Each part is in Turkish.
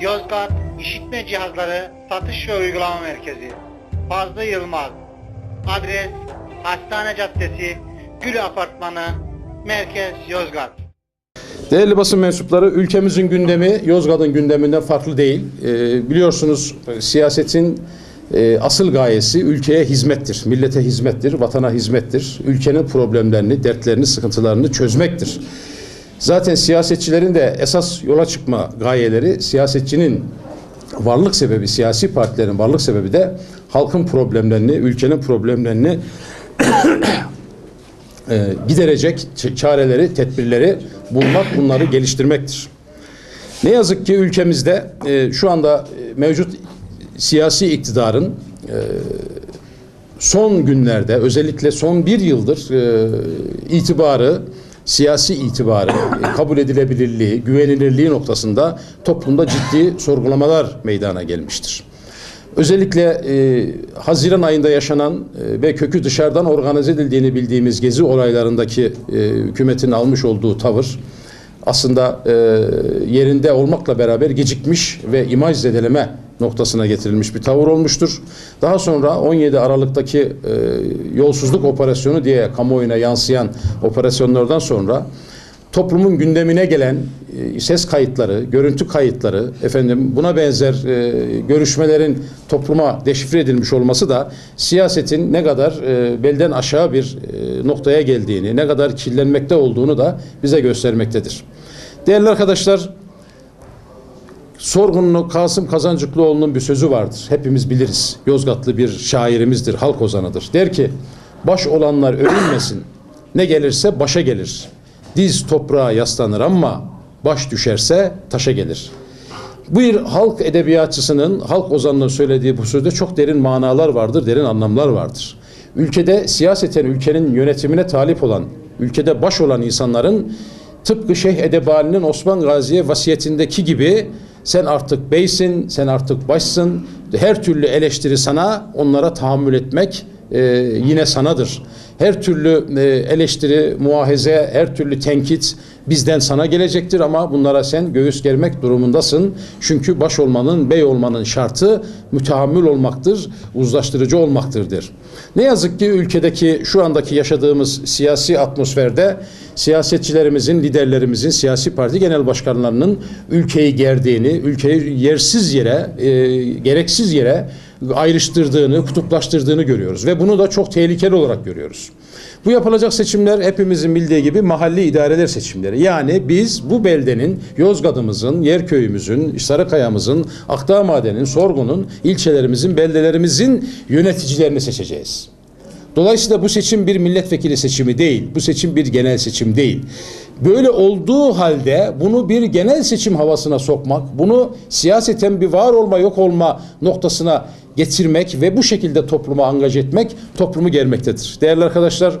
Yozgat İşitme Cihazları Satış ve Uygulama Merkezi. Fazlı Yılmaz. Adres Hastane Caddesi, Gül Apartmanı, Merkez Yozgat. Değerli basın mensupları, ülkemizin gündemi Yozgat'ın gündeminden farklı değil. Ee, biliyorsunuz e, siyasetin e, asıl gayesi ülkeye hizmettir, millete hizmettir, vatana hizmettir. Ülkenin problemlerini, dertlerini, sıkıntılarını çözmektir. Zaten siyasetçilerin de esas yola çıkma gayeleri siyasetçinin varlık sebebi, siyasi partilerin varlık sebebi de halkın problemlerini, ülkenin problemlerini e, giderecek çareleri, tedbirleri bulmak, bunları geliştirmektir. Ne yazık ki ülkemizde e, şu anda e, mevcut siyasi iktidarın son günlerde özellikle son bir yıldır e, itibarı, siyasi itibarı, e, kabul edilebilirliği, güvenilirliği noktasında toplumda ciddi sorgulamalar meydana gelmiştir. Özellikle e, Haziran ayında yaşanan e, ve kökü dışarıdan organize edildiğini bildiğimiz gezi olaylarındaki e, hükümetin almış olduğu tavır aslında e, yerinde olmakla beraber gecikmiş ve imaj zedeleme noktasına getirilmiş bir tavır olmuştur. Daha sonra 17 Aralık'taki e, yolsuzluk operasyonu diye kamuoyuna yansıyan operasyonlardan sonra toplumun gündemine gelen e, ses kayıtları, görüntü kayıtları, efendim buna benzer e, görüşmelerin topluma deşifre edilmiş olması da siyasetin ne kadar e, belden aşağı bir e, noktaya geldiğini, ne kadar kirlenmekte olduğunu da bize göstermektedir. Değerli arkadaşlar, Sorgunlu Kasım Kazancıklıoğlu'nun bir sözü vardır. Hepimiz biliriz. Yozgatlı bir şairimizdir, halk ozanıdır. Der ki, baş olanlar övünmesin, ne gelirse başa gelir. Diz toprağa yaslanır ama baş düşerse taşa gelir. Bu bir halk edebiyatçısının, halk ozanının söylediği bu sözde çok derin manalar vardır, derin anlamlar vardır. Ülkede siyaseten ülkenin yönetimine talip olan, ülkede baş olan insanların tıpkı Şeyh Edebali'nin Osman Gazi'ye vasiyetindeki gibi sen artık beysin, sen artık başsın, her türlü eleştiri sana, onlara tahammül etmek e, yine sanadır. Her türlü e, eleştiri, muahize, her türlü tenkit bizden sana gelecektir ama bunlara sen göğüs germek durumundasın. Çünkü baş olmanın, bey olmanın şartı mütehammül olmaktır, uzlaştırıcı olmaktır der. Ne yazık ki ülkedeki şu andaki yaşadığımız siyasi atmosferde siyasetçilerimizin, liderlerimizin, siyasi parti genel başkanlarının ülkeyi gerdiğini, ülkeyi yersiz yere, e, gereksiz yere ayrıştırdığını, kutuplaştırdığını görüyoruz ve bunu da çok tehlikeli olarak görüyoruz. Bu yapılacak seçimler hepimizin bildiği gibi mahalli idareler seçimleri. Yani biz bu beldenin, Yozgat'ımızın, Yerköy'ümüzün, Sarıkaya'mızın, Akdağ Maden'in, Sorgun'un, ilçelerimizin, beldelerimizin yöneticilerini seçeceğiz. Dolayısıyla bu seçim bir milletvekili seçimi değil. Bu seçim bir genel seçim değil. Böyle olduğu halde bunu bir genel seçim havasına sokmak, bunu siyaseten bir var olma yok olma noktasına getirmek ve bu şekilde topluma angaj etmek toplumu germektedir. Değerli arkadaşlar,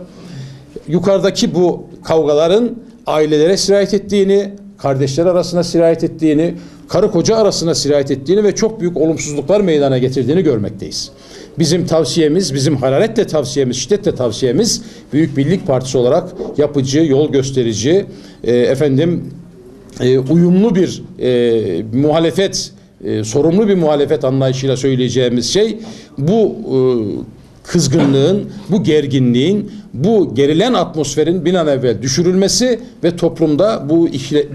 yukarıdaki bu kavgaların ailelere sirayet ettiğini, kardeşler arasına sirayet ettiğini, karı koca arasına sirayet ettiğini ve çok büyük olumsuzluklar meydana getirdiğini görmekteyiz. Bizim tavsiyemiz, bizim hararetle tavsiyemiz, şiddetle tavsiyemiz Büyük Birlik Partisi olarak yapıcı, yol gösterici, e, efendim e, uyumlu bir e, muhalefet, e, sorumlu bir muhalefet anlayışıyla söyleyeceğimiz şey bu e, kızgınlığın, bu gerginliğin, bu gerilen atmosferin evvel düşürülmesi ve toplumda bu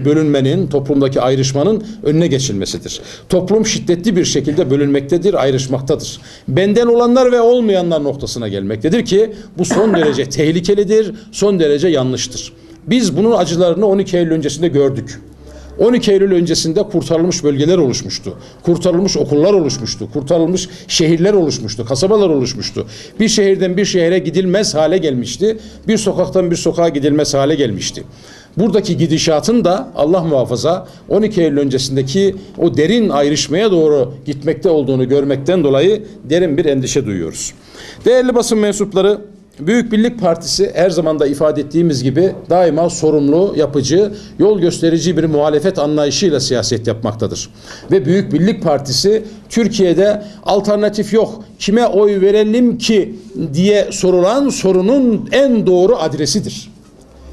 bölünmenin, toplumdaki ayrışmanın önüne geçilmesidir. Toplum şiddetli bir şekilde bölünmektedir, ayrışmaktadır. Benden olanlar ve olmayanlar noktasına gelmektedir ki bu son derece tehlikelidir, son derece yanlıştır. Biz bunun acılarını 12 Eylül öncesinde gördük. 12 Eylül öncesinde kurtarılmış bölgeler oluşmuştu. Kurtarılmış okullar oluşmuştu. Kurtarılmış şehirler oluşmuştu. Kasabalar oluşmuştu. Bir şehirden bir şehre gidilmez hale gelmişti. Bir sokaktan bir sokağa gidilmez hale gelmişti. Buradaki gidişatın da Allah muhafaza 12 Eylül öncesindeki o derin ayrışmaya doğru gitmekte olduğunu görmekten dolayı derin bir endişe duyuyoruz. Değerli basın mensupları Büyük Birlik Partisi her zaman da ifade ettiğimiz gibi daima sorumlu, yapıcı, yol gösterici bir muhalefet anlayışıyla siyaset yapmaktadır. Ve Büyük Birlik Partisi Türkiye'de alternatif yok, kime oy verelim ki diye sorulan sorunun en doğru adresidir.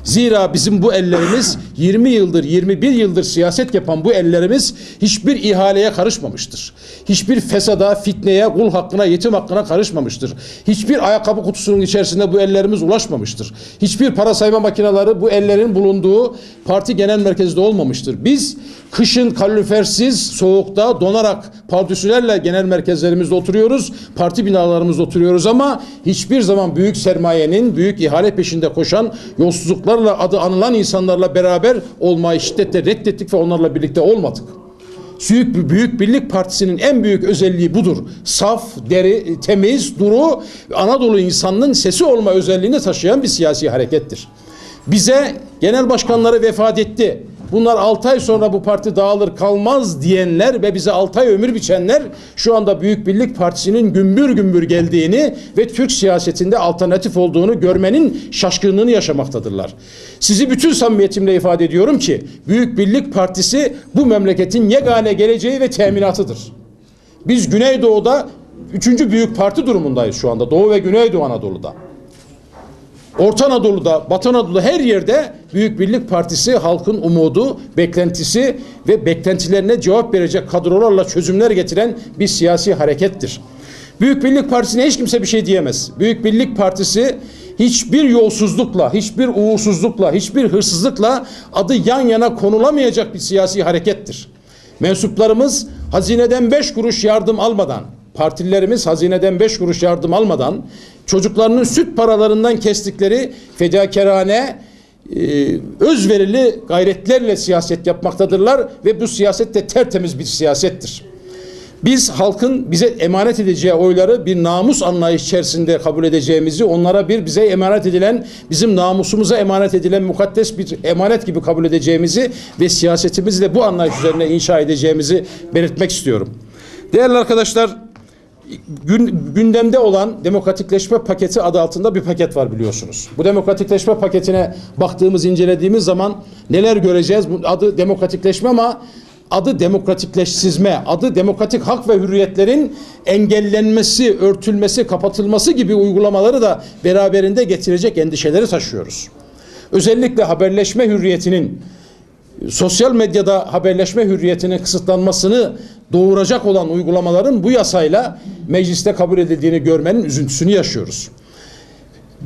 Zira bizim bu ellerimiz 20 yıldır 21 yıldır siyaset yapan bu ellerimiz hiçbir ihaleye karışmamıştır. Hiçbir fesada, fitneye, kul hakkına, yetim hakkına karışmamıştır. Hiçbir ayakkabı kutusunun içerisinde bu ellerimiz ulaşmamıştır. Hiçbir para sayma makineleri bu ellerin bulunduğu parti genel merkezinde olmamıştır. Biz kışın kalorifersiz, soğukta donarak pardüsülerle genel merkezlerimizde oturuyoruz. Parti binalarımızda oturuyoruz ama hiçbir zaman büyük sermayenin, büyük ihale peşinde koşan yolsuzluklarla adı anılan insanlarla beraber olmayı şiddetle reddettik ve onlarla birlikte olmadık. Büyük, Büyük Birlik Partisi'nin en büyük özelliği budur. Saf, deri, temiz, duru, Anadolu insanının sesi olma özelliğini taşıyan bir siyasi harekettir. Bize genel başkanları vefat etti. Bunlar 6 ay sonra bu parti dağılır kalmaz diyenler ve bize 6 ay ömür biçenler şu anda Büyük Birlik Partisi'nin gümbür gümbür geldiğini ve Türk siyasetinde alternatif olduğunu görmenin şaşkınlığını yaşamaktadırlar. Sizi bütün samimiyetimle ifade ediyorum ki Büyük Birlik Partisi bu memleketin yegane geleceği ve teminatıdır. Biz Güneydoğu'da üçüncü büyük parti durumundayız şu anda. Doğu ve Güneydoğu Anadolu'da. Orta Anadolu'da, Batı Anadolu'da her yerde Büyük Birlik Partisi halkın umudu, beklentisi ve beklentilerine cevap verecek kadrolarla çözümler getiren bir siyasi harekettir. Büyük Birlik Partisi'ne hiç kimse bir şey diyemez. Büyük Birlik Partisi hiçbir yolsuzlukla, hiçbir uğursuzlukla, hiçbir hırsızlıkla adı yan yana konulamayacak bir siyasi harekettir. Mensuplarımız hazineden beş kuruş yardım almadan, partililerimiz hazineden beş kuruş yardım almadan çocuklarının süt paralarından kestikleri fedakarane e, özverili gayretlerle siyaset yapmaktadırlar ve bu siyaset de tertemiz bir siyasettir. Biz halkın bize emanet edeceği oyları bir namus anlayış içerisinde kabul edeceğimizi, onlara bir bize emanet edilen, bizim namusumuza emanet edilen mukaddes bir emanet gibi kabul edeceğimizi ve siyasetimizi de bu anlayış üzerine inşa edeceğimizi belirtmek istiyorum. Değerli arkadaşlar, gün, gündemde olan demokratikleşme paketi adı altında bir paket var biliyorsunuz. Bu demokratikleşme paketine baktığımız, incelediğimiz zaman neler göreceğiz? Bu adı demokratikleşme ama adı demokratikleşsizme, adı demokratik hak ve hürriyetlerin engellenmesi, örtülmesi, kapatılması gibi uygulamaları da beraberinde getirecek endişeleri taşıyoruz. Özellikle haberleşme hürriyetinin sosyal medyada haberleşme hürriyetinin kısıtlanmasını doğuracak olan uygulamaların bu yasayla mecliste kabul edildiğini görmenin üzüntüsünü yaşıyoruz.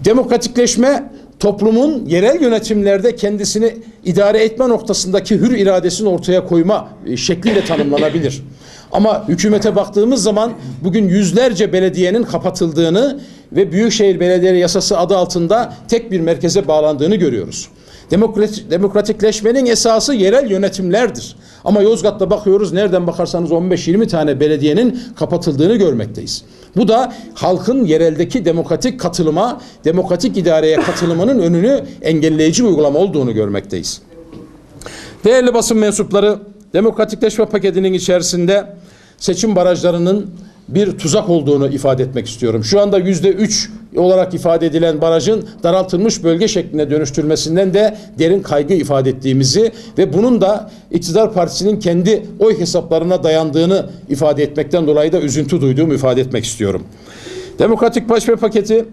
Demokratikleşme toplumun yerel yönetimlerde kendisini idare etme noktasındaki hür iradesini ortaya koyma e, şekliyle tanımlanabilir. Ama hükümete baktığımız zaman bugün yüzlerce belediyenin kapatıldığını ve Büyükşehir Belediyeleri Yasası adı altında tek bir merkeze bağlandığını görüyoruz. Demokratik, demokratikleşmenin esası yerel yönetimlerdir. Ama Yozgat'ta bakıyoruz nereden bakarsanız 15-20 tane belediyenin kapatıldığını görmekteyiz. Bu da halkın yereldeki demokratik katılıma, demokratik idareye katılımının önünü engelleyici uygulama olduğunu görmekteyiz. Değerli basın mensupları, demokratikleşme paketinin içerisinde seçim barajlarının bir tuzak olduğunu ifade etmek istiyorum. Şu anda yüzde üç olarak ifade edilen barajın daraltılmış bölge şekline dönüştürmesinden de derin kaygı ifade ettiğimizi ve bunun da iktidar partisinin kendi oy hesaplarına dayandığını ifade etmekten dolayı da üzüntü duyduğumu ifade etmek istiyorum. Demokratik Paşme paketi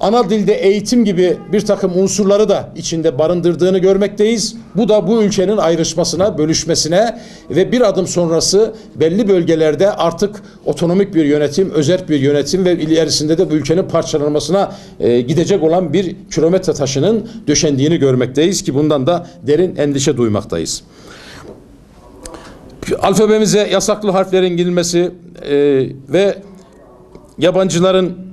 ana dilde eğitim gibi bir takım unsurları da içinde barındırdığını görmekteyiz. Bu da bu ülkenin ayrışmasına, bölüşmesine ve bir adım sonrası belli bölgelerde artık otonomik bir yönetim, özerk bir yönetim ve ilerisinde de bu ülkenin parçalanmasına e, gidecek olan bir kilometre taşının döşendiğini görmekteyiz ki bundan da derin endişe duymaktayız. Alfabemize yasaklı harflerin girilmesi e, ve yabancıların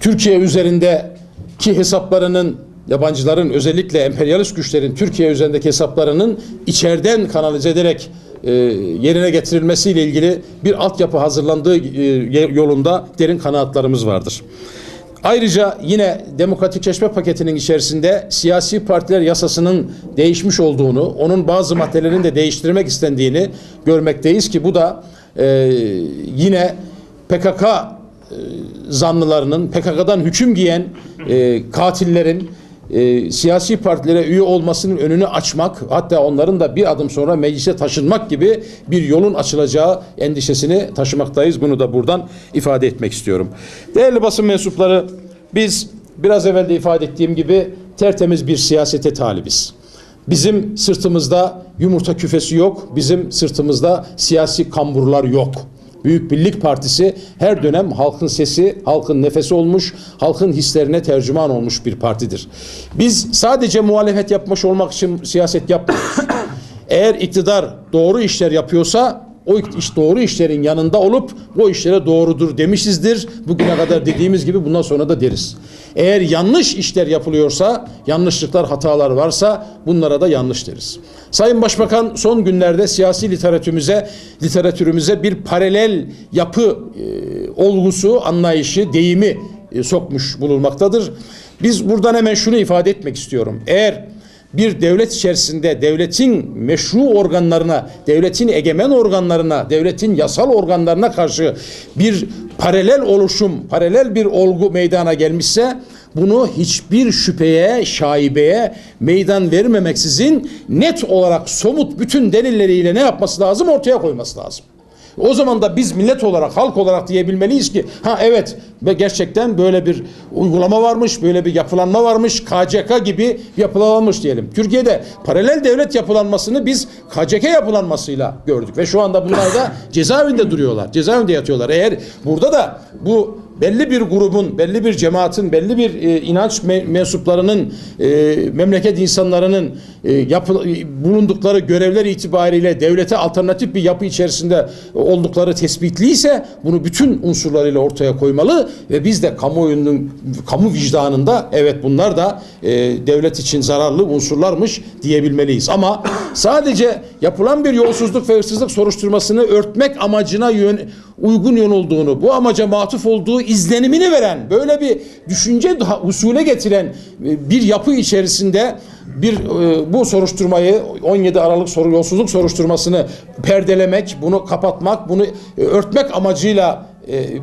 Türkiye üzerindeki hesaplarının yabancıların özellikle emperyalist güçlerin Türkiye üzerindeki hesaplarının içeriden kanalize ederek e, yerine getirilmesiyle ilgili bir altyapı hazırlandığı e, yolunda derin kanaatlarımız vardır. Ayrıca yine demokratikleşme paketinin içerisinde siyasi partiler yasasının değişmiş olduğunu, onun bazı maddelerini de değiştirmek istendiğini görmekteyiz ki bu da e, yine PKK zanlılarının, PKK'dan hüküm giyen e, katillerin e, siyasi partilere üye olmasının önünü açmak, hatta onların da bir adım sonra meclise taşınmak gibi bir yolun açılacağı endişesini taşımaktayız. Bunu da buradan ifade etmek istiyorum. Değerli basın mensupları, biz biraz evvel de ifade ettiğim gibi tertemiz bir siyasete talibiz. Bizim sırtımızda yumurta küfesi yok. Bizim sırtımızda siyasi kamburlar yok. Büyük Birlik Partisi her dönem halkın sesi, halkın nefesi olmuş, halkın hislerine tercüman olmuş bir partidir. Biz sadece muhalefet yapmış olmak için siyaset yapmıyoruz. Eğer iktidar doğru işler yapıyorsa o iş doğru işlerin yanında olup o işlere doğrudur demişizdir. Bugüne kadar dediğimiz gibi bundan sonra da deriz. Eğer yanlış işler yapılıyorsa, yanlışlıklar, hatalar varsa bunlara da yanlış deriz. Sayın Başbakan son günlerde siyasi literatürümüze, literatürümüze bir paralel yapı e, olgusu, anlayışı, deyimi e, sokmuş bulunmaktadır. Biz buradan hemen şunu ifade etmek istiyorum. Eğer bir devlet içerisinde devletin meşru organlarına, devletin egemen organlarına, devletin yasal organlarına karşı bir paralel oluşum, paralel bir olgu meydana gelmişse bunu hiçbir şüpheye, şaibeye meydan vermemeksizin net olarak somut bütün delilleriyle ne yapması lazım? Ortaya koyması lazım. O zaman da biz millet olarak, halk olarak diyebilmeliyiz ki ha evet ve gerçekten böyle bir uygulama varmış, böyle bir yapılanma varmış, KCK gibi yapılanmış diyelim. Türkiye'de paralel devlet yapılanmasını biz KCK yapılanmasıyla gördük ve şu anda bunlar da cezaevinde duruyorlar, cezaevinde yatıyorlar. Eğer burada da bu belli bir grubun, belli bir cemaatin, belli bir e, inanç me- mensuplarının, e, memleket insanlarının e, yapı- bulundukları görevler itibariyle devlete alternatif bir yapı içerisinde oldukları tespitliyse bunu bütün unsurlarıyla ortaya koymalı ve biz de kamuoyunun, kamu vicdanında evet bunlar da e, devlet için zararlı unsurlarmış diyebilmeliyiz. Ama sadece yapılan bir yolsuzluk ve hırsızlık soruşturmasını örtmek amacına yön, uygun yöneldiğini, bu amaca matuf olduğu izlenimini veren, böyle bir düşünce daha usule getiren e, bir yapı içerisinde bir e, bu soruşturmayı 17 Aralık soru yolsuzluk soruşturmasını perdelemek, bunu kapatmak, bunu e, örtmek amacıyla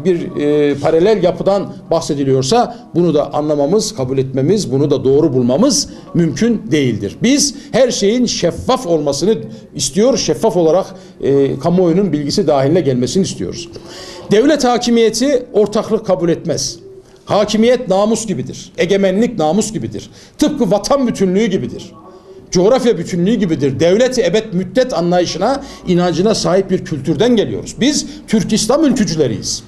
bir e, paralel yapıdan bahsediliyorsa bunu da anlamamız, kabul etmemiz, bunu da doğru bulmamız mümkün değildir. Biz her şeyin şeffaf olmasını istiyor, şeffaf olarak e, kamuoyunun bilgisi dahiline gelmesini istiyoruz. Devlet hakimiyeti ortaklık kabul etmez. Hakimiyet namus gibidir. Egemenlik namus gibidir. Tıpkı vatan bütünlüğü gibidir. Coğrafya bütünlüğü gibidir. Devleti ebed müddet anlayışına, inancına sahip bir kültürden geliyoruz. Biz Türk İslam ülkücüleriyiz.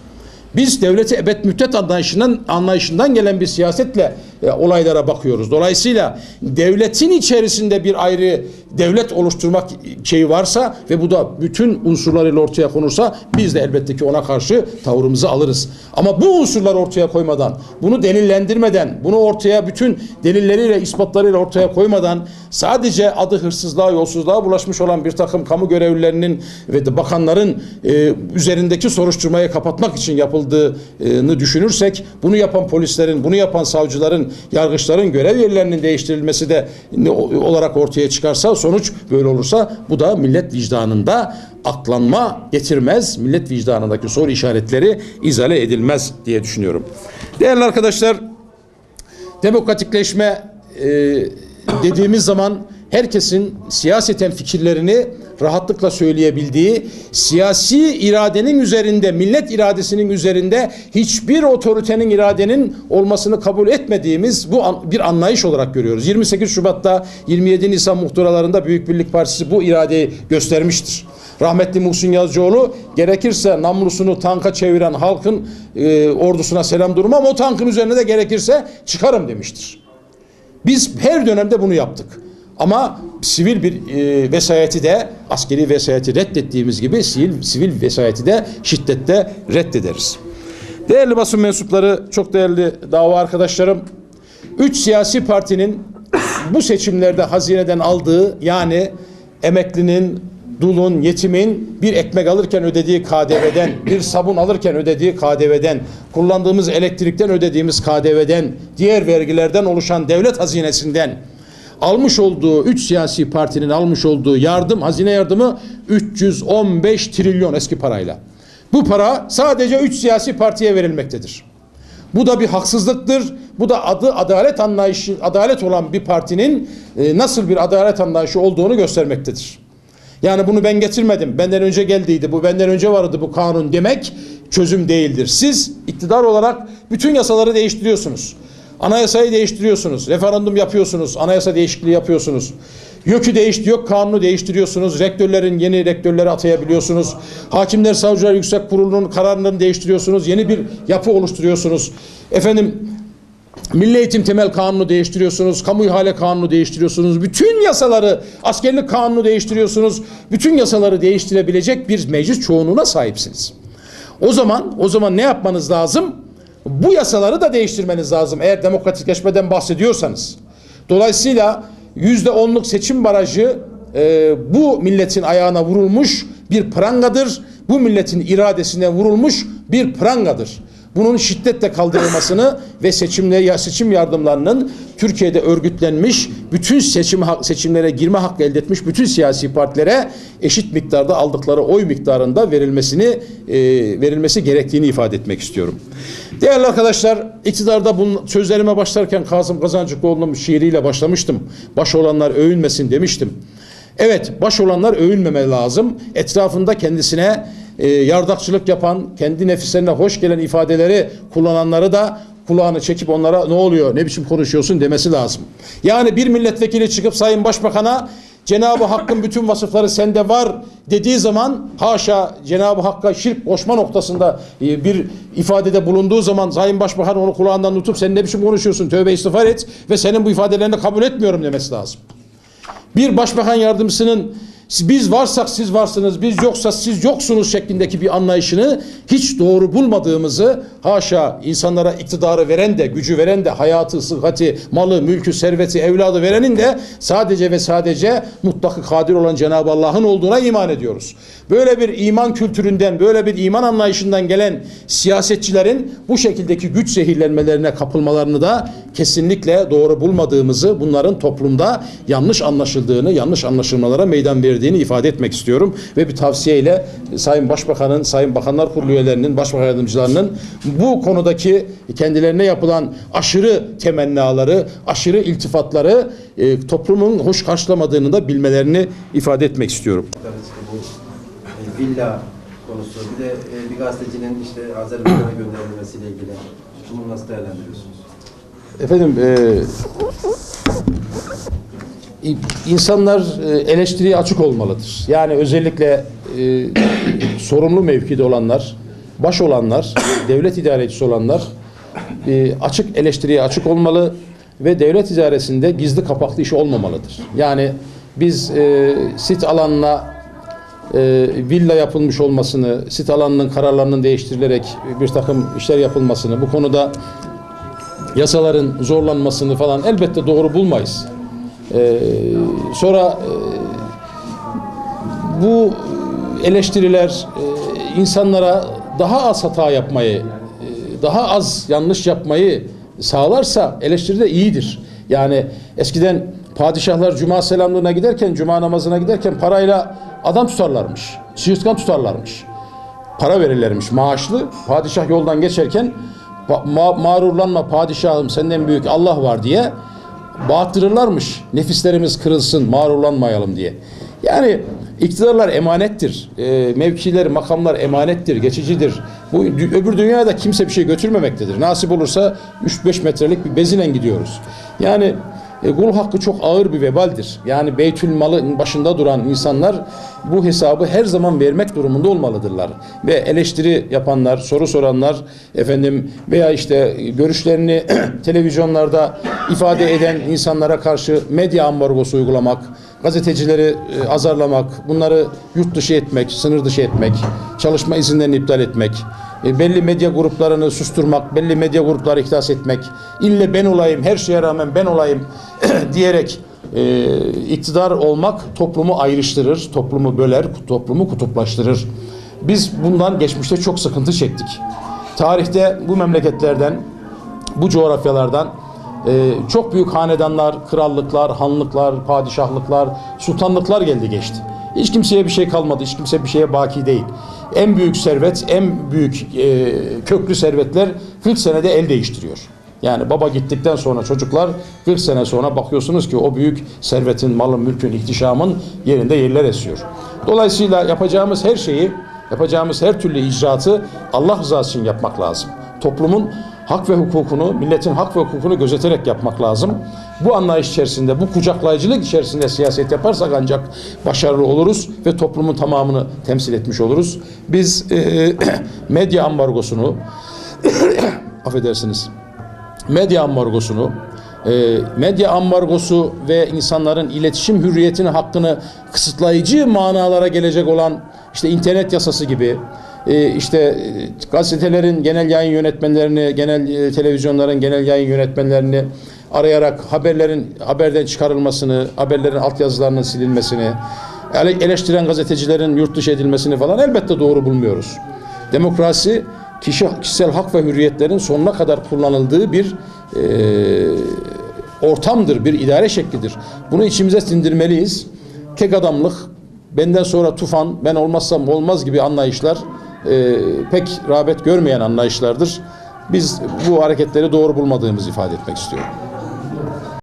Biz devleti ebed müddet anlayışından, anlayışından gelen bir siyasetle e, olaylara bakıyoruz. Dolayısıyla devletin içerisinde bir ayrı devlet oluşturmak şeyi varsa ve bu da bütün unsurlarıyla ortaya konursa biz de elbette ki ona karşı tavrımızı alırız. Ama bu unsurları ortaya koymadan, bunu delillendirmeden, bunu ortaya bütün delilleriyle, ispatlarıyla ortaya koymadan sadece adı hırsızlığa, yolsuzluğa bulaşmış olan bir takım kamu görevlilerinin ve bakanların e, üzerindeki soruşturmayı kapatmak için yapıldığını düşünürsek, bunu yapan polislerin, bunu yapan savcıların, yargıçların görev yerlerinin değiştirilmesi de olarak ortaya çıkarsa sonuç böyle olursa bu da millet vicdanında aklanma getirmez. Millet vicdanındaki soru işaretleri izale edilmez diye düşünüyorum. Değerli arkadaşlar, demokratikleşme e, dediğimiz zaman herkesin siyaseten fikirlerini rahatlıkla söyleyebildiği, siyasi iradenin üzerinde, millet iradesinin üzerinde hiçbir otoritenin iradenin olmasını kabul etmediğimiz bu an- bir anlayış olarak görüyoruz. 28 Şubat'ta 27 Nisan muhtıralarında Büyük Birlik Partisi bu iradeyi göstermiştir. Rahmetli Muhsin Yazıcıoğlu gerekirse namlusunu tanka çeviren halkın e, ordusuna selam durmam o tankın üzerine de gerekirse çıkarım demiştir. Biz her dönemde bunu yaptık. Ama sivil bir e, vesayeti de askeri vesayeti reddettiğimiz gibi sivil, sivil vesayeti de şiddette reddederiz. Değerli basın mensupları, çok değerli dava arkadaşlarım, üç siyasi partinin bu seçimlerde hazineden aldığı yani emeklinin, dulun, yetimin bir ekmek alırken ödediği KDV'den, bir sabun alırken ödediği KDV'den, kullandığımız elektrikten ödediğimiz KDV'den, diğer vergilerden oluşan devlet hazinesinden almış olduğu, üç siyasi partinin almış olduğu yardım, hazine yardımı 315 trilyon eski parayla. Bu para sadece üç siyasi partiye verilmektedir. Bu da bir haksızlıktır. Bu da adı adalet anlayışı, adalet olan bir partinin e, nasıl bir adalet anlayışı olduğunu göstermektedir. Yani bunu ben getirmedim. Benden önce geldiydi. Bu benden önce vardı bu kanun demek çözüm değildir. Siz iktidar olarak bütün yasaları değiştiriyorsunuz. Anayasayı değiştiriyorsunuz, referandum yapıyorsunuz, anayasa değişikliği yapıyorsunuz. YÖK'ü değişti, yok kanunu değiştiriyorsunuz. Rektörlerin yeni rektörleri atayabiliyorsunuz. Hakimler Savcılar Yüksek Kurulu'nun kararlarını değiştiriyorsunuz. Yeni bir yapı oluşturuyorsunuz. Efendim Milli Eğitim Temel Kanunu değiştiriyorsunuz, Kamu İhale Kanunu değiştiriyorsunuz, bütün yasaları, askerlik kanunu değiştiriyorsunuz, bütün yasaları değiştirebilecek bir meclis çoğunluğuna sahipsiniz. O zaman, o zaman ne yapmanız lazım? Bu yasaları da değiştirmeniz lazım eğer demokratikleşmeden bahsediyorsanız. Dolayısıyla yüzde onluk seçim barajı e, bu milletin ayağına vurulmuş bir prangadır. Bu milletin iradesine vurulmuş bir prangadır bunun şiddetle kaldırılmasını ve seçimleri seçim yardımlarının Türkiye'de örgütlenmiş bütün seçim seçimlere girme hakkı elde etmiş bütün siyasi partilere eşit miktarda aldıkları oy miktarında verilmesini e, verilmesi gerektiğini ifade etmek istiyorum. Değerli arkadaşlar, iktidarda bunun sözlerime başlarken Kazım Kazancıklıoğlu'nun şiiriyle başlamıştım. Baş olanlar övünmesin demiştim. Evet, baş olanlar övülmemeli lazım. Etrafında kendisine e, yardakçılık yapan, kendi nefislerine hoş gelen ifadeleri kullananları da kulağını çekip onlara ne oluyor, ne biçim konuşuyorsun? demesi lazım. Yani bir milletvekili çıkıp Sayın Başbakan'a Cenab-ı Hakk'ın bütün vasıfları sende var dediği zaman haşa Cenab-ı Hakk'a şirk koşma noktasında e, bir ifadede bulunduğu zaman Sayın Başbakan onu kulağından tutup sen ne biçim konuşuyorsun? Tövbe istiğfar et ve senin bu ifadelerini kabul etmiyorum demesi lazım. Bir başbakan yardımcısının biz varsak siz varsınız, biz yoksa siz yoksunuz şeklindeki bir anlayışını hiç doğru bulmadığımızı haşa insanlara iktidarı veren de, gücü veren de, hayatı, sıhhati, malı, mülkü, serveti, evladı verenin de sadece ve sadece mutlakı kadir olan Cenab-ı Allah'ın olduğuna iman ediyoruz. Böyle bir iman kültüründen, böyle bir iman anlayışından gelen siyasetçilerin bu şekildeki güç zehirlenmelerine kapılmalarını da kesinlikle doğru bulmadığımızı, bunların toplumda yanlış anlaşıldığını, yanlış anlaşılmalara meydan verdiğini ifade etmek istiyorum. Ve bir tavsiyeyle Sayın Başbakan'ın, Sayın Bakanlar Kurulu üyelerinin, Başbakan Yardımcılarının bu konudaki kendilerine yapılan aşırı temennaları, aşırı iltifatları e, toplumun hoş karşılamadığını da bilmelerini ifade etmek istiyorum. Bu e, villa konusu, bir de e, bir gazetecinin işte Azerbaycan'a gönderilmesiyle ilgili bunu nasıl değerlendiriyorsunuz? Efendim e, insanlar e, eleştiriye açık olmalıdır. Yani özellikle e, sorumlu mevkide olanlar, baş olanlar, devlet idarecisi olanlar e, açık eleştiriye açık olmalı ve devlet idaresinde gizli kapaklı iş olmamalıdır. Yani biz e, sit alanına e, villa yapılmış olmasını, sit alanının kararlarının değiştirilerek bir takım işler yapılmasını, bu konuda yasaların zorlanmasını falan elbette doğru bulmayız. Ee, sonra e, bu eleştiriler e, insanlara daha az hata yapmayı, e, daha az yanlış yapmayı sağlarsa eleştiri de iyidir. Yani eskiden padişahlar cuma selamlığına giderken, cuma namazına giderken parayla adam tutarlarmış, çığırtkan tutarlarmış para verirlermiş maaşlı. Padişah yoldan geçerken "Ma- ma- mağrurlanma padişahım senden büyük Allah var diye bağıttırırlarmış. Nefislerimiz kırılsın mağrurlanmayalım diye. Yani iktidarlar emanettir. E, mevkiler, makamlar emanettir, geçicidir. Bu öbür dünyada kimse bir şey götürmemektedir. Nasip olursa 3-5 metrelik bir bezine gidiyoruz. Yani e, kul hakkı çok ağır bir vebaldir. Yani beytül malın başında duran insanlar bu hesabı her zaman vermek durumunda olmalıdırlar. Ve eleştiri yapanlar, soru soranlar efendim veya işte görüşlerini televizyonlarda ifade eden insanlara karşı medya ambargosu uygulamak, gazetecileri e, azarlamak, bunları yurt dışı etmek, sınır dışı etmek, çalışma izinlerini iptal etmek, e, belli medya gruplarını susturmak, belli medya grupları ihdas etmek, ille ben olayım, her şeye rağmen ben olayım diyerek e, iktidar olmak toplumu ayrıştırır, toplumu böler, toplumu kutuplaştırır. Biz bundan geçmişte çok sıkıntı çektik. Tarihte bu memleketlerden, bu coğrafyalardan e, çok büyük hanedanlar, krallıklar, hanlıklar, padişahlıklar, sultanlıklar geldi geçti. Hiç kimseye bir şey kalmadı, hiç kimse bir şeye baki değil. En büyük servet, en büyük e, köklü servetler 40 senede el değiştiriyor. Yani baba gittikten sonra çocuklar 40 sene sonra bakıyorsunuz ki o büyük servetin, malın, mülkün, ihtişamın yerinde yerler esiyor. Dolayısıyla yapacağımız her şeyi, yapacağımız her türlü icraatı Allah rızası için yapmak lazım. Toplumun hak ve hukukunu, milletin hak ve hukukunu gözeterek yapmak lazım. Bu anlayış içerisinde, bu kucaklayıcılık içerisinde siyaset yaparsak ancak başarılı oluruz ve toplumun tamamını temsil etmiş oluruz. Biz e, medya ambargosunu, affedersiniz, medya ambargosunu, e, medya ambargosu ve insanların iletişim hürriyetini hakkını kısıtlayıcı manalara gelecek olan işte internet yasası gibi e, işte e, gazetelerin genel yayın yönetmenlerini, genel e, televizyonların genel yayın yönetmenlerini arayarak haberlerin haberden çıkarılmasını, haberlerin altyazılarının silinmesini, ele- eleştiren gazetecilerin yurt dışı edilmesini falan elbette doğru bulmuyoruz. Demokrasi kişi kişisel hak ve hürriyetlerin sonuna kadar kullanıldığı bir e, ortamdır, bir idare şeklidir. Bunu içimize sindirmeliyiz. Tek adamlık, benden sonra tufan, ben olmazsam olmaz gibi anlayışlar e, pek rağbet görmeyen anlayışlardır. Biz bu hareketleri doğru bulmadığımızı ifade etmek istiyorum.